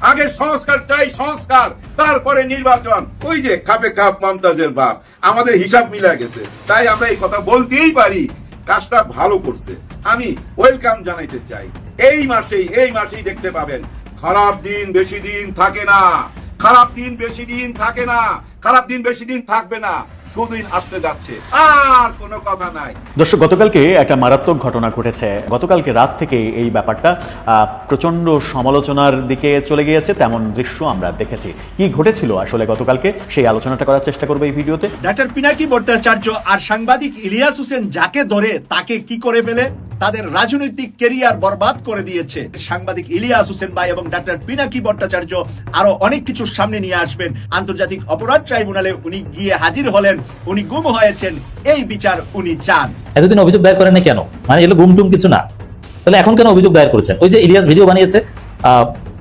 আগে সংস্কার চাই, সংস্কার, তারপরে নির্বাচন। ওই যে খাপে খাপ মমতাজের বাপ, আমাদের হিসাব মিলা গেছে। তাই আমরা এই কথা বলতেই পারি, কাজটা ভালো করছে। আমি ওয়েলকাম জানাইতে চাই। এই মাসেই এই মাসেই দেখতে পাবেন, খারাপ দিন বেশি দিন থাকে না। খারাপ দিন বেশি দিন থাকে না। খারাপ দিন বেশি দিন থাকবে না। সুদিন আসতে যাচ্ছে। আর কোনো কথা নাই। দর্শক গতকালকে একটা মারাত্মক ঘটনা ঘটেছে। গতকালকে রাত থেকে এই ব্যাপারটা আহ, সমালোচনার দিকে চলে গিয়েছে তেমন দৃশ্য আমরা দেখেছি। কি ঘটেছিল আসলে গতকালকে সেই আলোচনাটা করার চেষ্টা করব এই ভিডিওতে। ডাক্তার পিনাকি ভট্টাচার্য আর সাংবাদিক ইলিয়াস হোসেন যাকে ধরে তাকে কি করে ফেলে? তাদের রাজনৈতিক কেরিয়ার বরবাদ করে দিয়েছে। সাংবাদিক ইলিয়াস হোসেন ভাই এবং ডাক্তার পিনাকি ভট্টাচার্য আরও অনেক কিছু সামনে নিয়ে আসবেন। আন্তর্জাতিক অপরাধ ট্রাইব্যুনালে উনি গিয়ে হাজির হলেন। উনি গুম হয়েছেন। এই বিচার উনি চান। এতদিন অভিযোগ দায়ের করেন না কেন? মানে এগুলো গুম টুম কিছু না। তাহলে এখন কেন অভিযোগ দায়ের করেছেন? ওই যে ইলিয়াস ভিডিও বানিয়েছে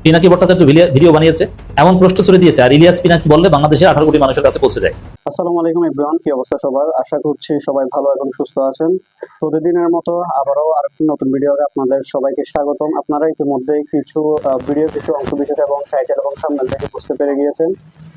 পিনাকি ভট্টাচার্য ভিডিও বানিয়েছে, এমন প্রশ্ন ছড়ে দিয়েছে, আর ইলিয়াস পিনাকি বললে বাংলাদেশের আঠারো কোটি মানুষের কাছে পৌঁছে যায়। আসসালামু আলাইকুম ইব্রাহিম কি অবস্থা সবার? আশা করছি সবাই ভালো এবং সুস্থ আছেন। প্রতিদিনের মতো আবারও আর একটি নতুন ভিডিওতে আপনাদের সবাইকে স্বাগতম। আপনারা ইতিমধ্যে কিছু ভিডিও কিছু অংশ বিশেষ এবং টাইটেল এবং সামনে থেকে বুঝতে পেরে গিয়েছেন।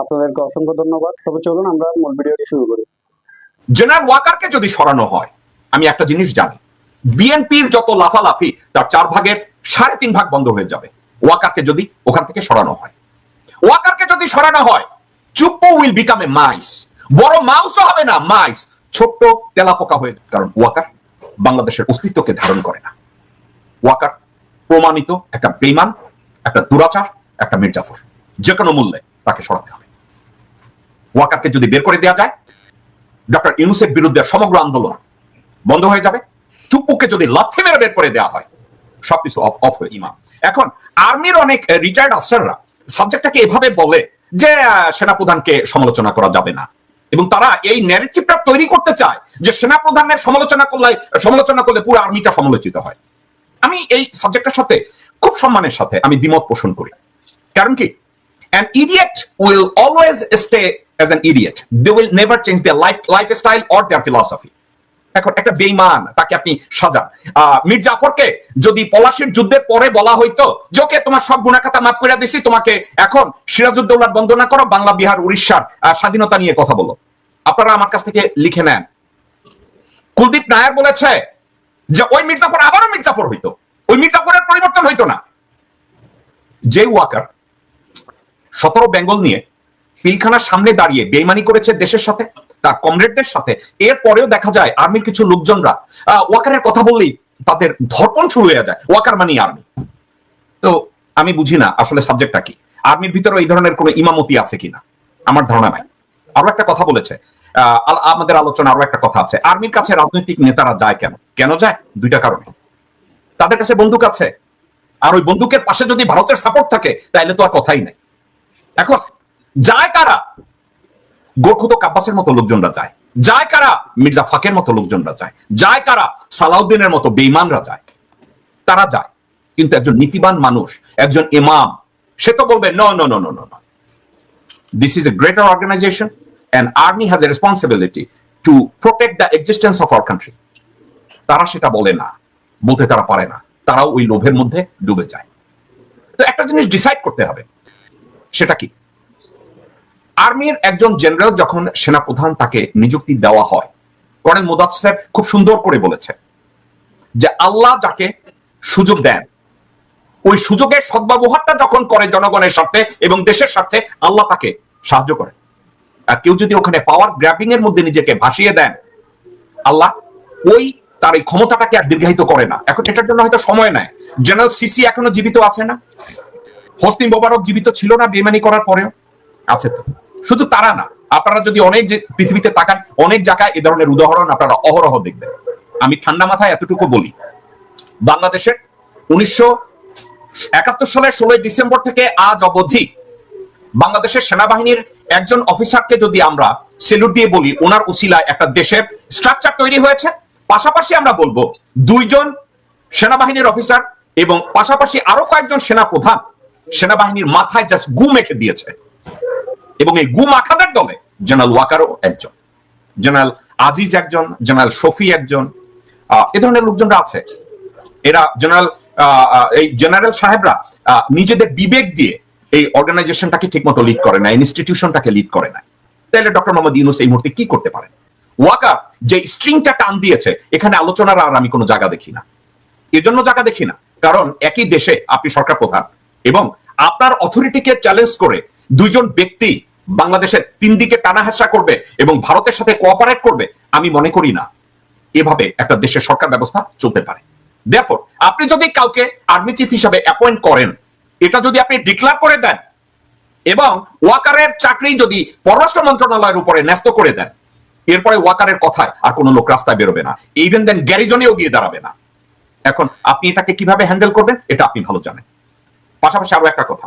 আপনাদেরকে অসংখ্য ধন্যবাদ। তবে চলুন আমরা মূল ভিডিওটি শুরু করি। জেনারেল ওয়াকারকে যদি সরানো হয়, আমি একটা জিনিস জানি, বিএনপির যত লাফালাফি, তার চার ভাগের সাড়ে তিন ভাগ বন্ধ হয়ে যাবে। ওয়াকারকে যদি ওখান থেকে সরানো হয়। ওয়াকারকে যদি সরানো হয়, চুপ্পো উইল বিকাম এ মাইস। বড় মাউসও হবে না, মাইস। ছোট্ট তেলাপোকা হয়ে কারণ ওয়াকার বাংলাদেশের অস্তিত্বকে ধারণ করে না। ওয়াকার প্রমাণিত একটা বেইমান একটা দুরাচার, একটা মির্জাফর। যে কোনো মূল্যে তাকে সরাতে হবে। ওয়াকারকে যদি বের করে দেওয়া যায়, ডক্টর ইউনুসের বিরুদ্ধে সমগ্র আন্দোলন বন্ধ হয়ে যাবে। চুপ্পুকে যদি লাথি মেরে বের করে দেওয়া হয়, সবকিছু অফ অফ হয়ে ইমাম এখন আর্মির অনেক রিটায়ার্ড অফিসাররা সাবজেক্টটাকে এভাবে বলে যে সেনাপ্রধানকে সমালোচনা করা যাবে না। এবং তারা এই ন্যারেটিভটা তৈরি করতে চায় যে, সেনাপ্রধানের সমালোচনা করলে সমালোচনা করলে পুরো আর্মিটা সমালোচিত হয়। আমি এই সাবজেক্টের সাথে খুব সম্মানের সাথে আমি দ্বিমত পোষণ করি। কারণ কি? an idiot will always stay as an idiot. They will never change their life, lifestyle or their philosophy. এখন একটা বেইমান তাকে আপনি সাজান মীর জাফরকে যদি পলাশির যুদ্ধের পরে বলা হইতো তোমার সব গুণাখাতা মাফ করে দিছি, তোমাকে এখন সিরাজউদ্দৌলার বন্দনা করো, বাংলা, বিহার, উড়িষ্যার স্বাধীনতা নিয়ে কথা বলো। আপনারা আমার কাছ থেকে লিখে নেন। কুলদীপ নায়ার বলেছে যে, ওই মির্জাফর আবারও মির্জাফর হইতো। ওই মির্জাফরের পরিবর্তন হইতো না। যে ওয়াকার, সতেরো বেঙ্গল নিয়ে পিলখানার সামনে দাঁড়িয়ে বেইমানি করেছে দেশের সাথে, তার কমরেডদের সাথে। এরপরেও দেখা যায় আর্মির কিছু লোকজনরা ওয়াকারের কথা বললেই তাদের ধর্পণ শুরু হয়ে যায়, ওয়াকার মানি আর্মি। তো আমি বুঝি না আসলে সাবজেক্টটা কি। আর্মির ভিতরে এই ধরনের কোনো ইমামতি আছে কিনা? আমার ধারণা নাই। আরও একটা কথা বলেছে আমাদের আলোচনা আরও একটা কথা আছে। আর্মির কাছে রাজনৈতিক নেতারা যায় কেন? কেন যায়? দুইটা কারণে। তাদের কাছে বন্দুক আছে। আর ওই বন্দুকের পাশে যদি ভারতের সাপোর্ট থাকে তাহলে তো আর কথাই নাই। এখন যায় কারা? গোরখুতো কাব্বাসের মতো লোকজনরা যায়। যায় কারা? মির্জা ফাকের মতো লোকজনরা যায়। যায় কারা? সালাউদ্দিনের মতো বেইমানরা যায়। তারা যায়। কিন্তু একজন নীতিবান মানুষ, একজন ইমাম, সে তো বলবে no no no no no this is a greater organization and army has a responsibility to protect the existence of our country তারা সেটা বলে না, বলতে তারা পারে না। তারাও ওই লোভের মধ্যে ডুবে যায়। তো একটা জিনিস ডিসাইড করতে হবে, সেটা কি? আর্মির একজন জেনারেল যখন সেনাপ্রধান তাকে নিযুক্তি দেওয়া হয়, কর্নেল মুদাসের খুব সুন্দর করে বলেছে যে আল্লাহ যাকে সুযোগ দেন, ওই সুযোগের সদ্ব্যবহারটা যখন করে জনগণের স্বার্থে এবং দেশের স্বার্থে, আল্লাহ তাকে সাহায্য করে আর কেউ যদি ওখানে পাওয়ার গ্র্যাপিং এর মধ্যে নিজেকে ভাসিয়ে দেন, আল্লাহ ওই তার এই ক্ষমতাটাকে আর দীর্ঘায়িত করে না। এখন এটার জন্য হয়তো সময় নেয় জেনারেল সিসি এখনও জীবিত আছে না? হোসনি মোবারক জীবিত ছিল না বেমানি করার পরেও। আছে তো। শুধু তারা না, আপনারা যদি অনেক যে পৃথিবীতে তাকান, অনেক জায়গায় এ ধরনের উদাহরণ আপনারা অহরহ দেখবেন। আমি ঠান্ডা মাথায় এতটুকু বলি, বাংলাদেশের উনিশশো একাত্তর সালের ষোলোই ডিসেম্বর থেকে আজ অবধি বাংলাদেশের সেনাবাহিনীর একজন অফিসারকে যদি আমরা সেলুট দিয়ে বলি, ওনার উসিলায় একটা দেশের স্ট্রাকচার তৈরি হয়েছে। পাশাপাশি আমরা বলব, দুইজন সেনাবাহিনীর অফিসার এবং পাশাপাশি আরও কয়েকজন সেনা প্রধান সেনাবাহিনীর মাথায় জাস্ট গু মেখে দিয়েছে। এবং এই গু মাখাদের দলে জেনারেল ওয়াকারও একজন, জেনারেল আজিজ একজন, জেনারেল শফি একজন এ ধরনের লোকজনরা আছে। এরা জেনারেল এই জেনারেল সাহেবরা নিজেদের বিবেক দিয়ে এই অর্গানাইজেশনটাকে ঠিকমতো লিড করে না ইনস্টিটিউশনটাকে লিড করে না তাহলে ডক্টর মোহাম্মদ ইউনুস এই মুহূর্তে কি করতে পারেন? ওয়াকার যে স্ট্রিংটা টান দিয়েছে, এখানে আলোচনার আর আমি কোনো জায়গা দেখি না। এজন্য জায়গা দেখি না, কারণ একই দেশে আপনি সরকার প্রধান এবং আপনার অথরিটিকে চ্যালেঞ্জ করে দুইজন ব্যক্তি বাংলাদেশের তিন দিকে টানা হেসরা করবে এবং ভারতের সাথে কোঅপারেট করবে, আমি মনে করি না। এভাবে একটা দেশের সরকার ব্যবস্থা চলতে পারে। দেখো আপনি যদি কাউকে আর্মি চিফ হিসাবে অ্যাপয়েন্ট করেন, এটা যদি আপনি ডিক্লার করে দেন, এবং ওয়াকারের চাকরি যদি পররাষ্ট্র মন্ত্রণালয়ের উপরে ন্যস্ত করে দেন, এরপরে ওয়াকারের কথায় আর কোনো লোক রাস্তায় বেরোবে না। ইভেন দেন গ্যারিজনেও গিয়ে দাঁড়াবে না। এখন আপনি এটাকে কীভাবে হ্যান্ডেল করবেন, এটা আপনি ভালো জানেন। পাশাপাশি আরও একটা কথা।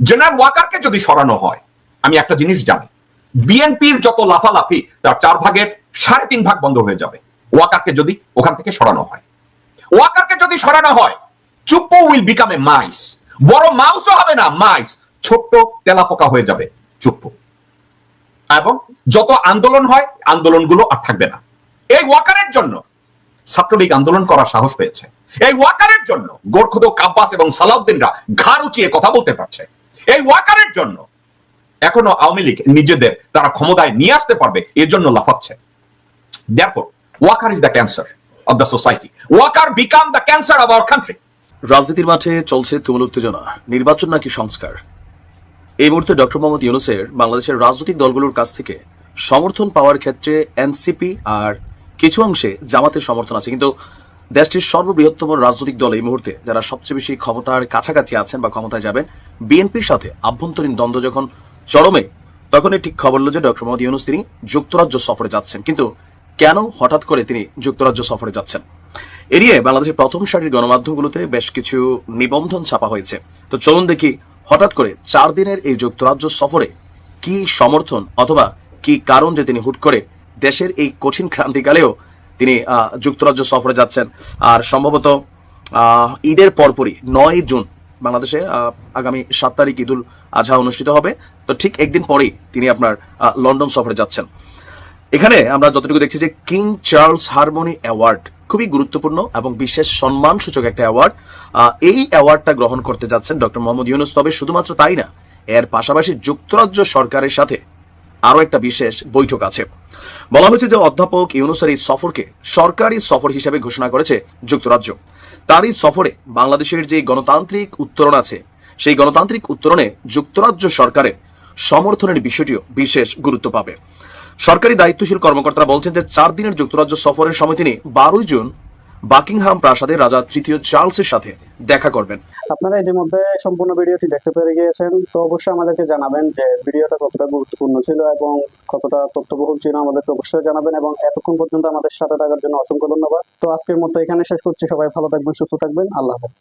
জেনারেল ওয়াকারকে যদি সরানো হয় আমি একটা জিনিস জানি। বিএনপির যত লাফালাফি, তার চার ভাগের সাড়ে তিন ভাগ বন্ধ হয়ে যাবে। ওয়াকারকে যদি ওখান থেকে সরানো হয়। ওয়াকারকে যদি সরানো হয়, চুপ্পো উইল বিকাম এ মাইস বড় মাউসও হবে না মাইস ছোট্ট তেলাপোকা হয়ে যাবে চুপ্পু। এবং যত আন্দোলন হয়, আন্দোলনগুলো আর থাকবে না। এই ওয়াকারের জন্য ছাত্রলীগ আন্দোলন করার সাহস পেয়েছে। এই ওয়াকারের জন্য গোরখুদ কাব্বাস এবং সালাউদ্দিনরা ঘাড় উঁচিয়ে কথা বলতে পারছে। এই ওয়াকারের জন্য এখনও আওয়ামী লীগ নিজেদের তারা ক্ষমতায় নিয়ে আসতে পারবে এর জন্য লাফাচ্ছে। Therefore, Walker is the cancer of the society. Walker become the cancer of our country. রাজনীতির মাঠে চলছে তুমুল উত্তেজনা। নির্বাচন নাকি সংস্কার? এই মুহূর্তে ডক্টর মোহাম্মদ ইউনুসের বাংলাদেশের রাজনৈতিক দলগুলোর কাছ থেকে সমর্থন পাওয়ার ক্ষেত্রে এনসিপি আর কিছু অংশে জামাতের সমর্থন আছে। কিন্তু দেশটির সর্ববৃহত্তম রাজনৈতিক দল এই মুহূর্তে যারা সবচেয়ে বেশি ক্ষমতার কাছাকাছি আছেন বা ক্ষমতায় যাবেন বিএনপির সাথে আভ্যন্তরীণ দ্বন্দ্ব যখন চরমে। তখনই ঠিক খবর হলো যে ডক্টর মোহাম্মদ ইউনুস তিনি যুক্তরাজ্য সফরে যাচ্ছেন। কিন্তু কেন হঠাৎ করে তিনি যুক্তরাজ্য সফরে যাচ্ছেন? এড়িয়ে বাংলাদেশের প্রথম সারির গণমাধ্যমগুলোতে বেশ কিছু নিবন্ধন ছাপা হয়েছে। তো চলুন দেখি হঠাৎ করে চার দিনের এই যুক্তরাজ্য সফরে কি সমর্থন অথবা কি কারণ যে তিনি হুট করে দেশের এই কঠিন ক্রান্তিকালেও তিনি যুক্তরাজ্য সফরে যাচ্ছেন। আর সম্ভবত ঈদের পরপরই নয় জুন বাংলাদেশে আগামী সাত তারিখ ঈদুল আজহা অনুষ্ঠিত হবে। তো ঠিক একদিন পরেই তিনি আপনার লন্ডন সফরে যাচ্ছেন। এখানে আমরা যতটুকু দেখছি যে কিং চার্লস হারমোনি অ্যাওয়ার্ড খুবই গুরুত্বপূর্ণ এবং বিশেষ সম্মান সূচক একটা অ্যাওয়ার্ড। এই অ্যাওয়ার্ডটা গ্রহণ করতে যাচ্ছেন ডক্টর মোহাম্মদ ইউনুস। তবে শুধুমাত্র তাই না, এর পাশাপাশি যুক্তরাজ্য সরকারের সাথে আরও একটা বিশেষ বৈঠক আছে। বলা হয়েছে যে অধ্যাপক ইউনুসের এই সফরকে সরকারি সফর হিসেবে ঘোষণা করেছে যুক্তরাজ্য। তার এই সফরে বাংলাদেশের যে গণতান্ত্রিক উত্তরণ আছে, সেই গণতান্ত্রিক উত্তরণে যুক্তরাজ্য সরকারের সমর্থনের বিষয়টিও বিশেষ গুরুত্ব পাবে। সরকারি দায়িত্বশীল কর্মকর্তারা বলছেন যে চার দিনের যুক্তরাজ্য সফরের সময় তিনি বারোই জুন বাকিংহাম প্রাসাদে রাজা তৃতীয় চার্লসের সাথে দেখা করবেন। আপনারা ইতিমধ্যে সম্পূর্ণ ভিডিওটি দেখতে পেরে গিয়েছেন, তো অবশ্যই আমাদেরকে জানাবেন যে ভিডিওটা কতটা গুরুত্বপূর্ণ ছিল এবং কতটা তথ্যবহুল ছিল, আমাদেরকে অবশ্যই জানাবেন এবং এতক্ষণ পর্যন্ত আমাদের সাথে থাকার জন্য অসংখ্য ধন্যবাদ। তো আজকের মতো এখানে শেষ করছি, সবাই ভালো থাকবেন, সুস্থ থাকবেন, আল্লাহ হাফেজ।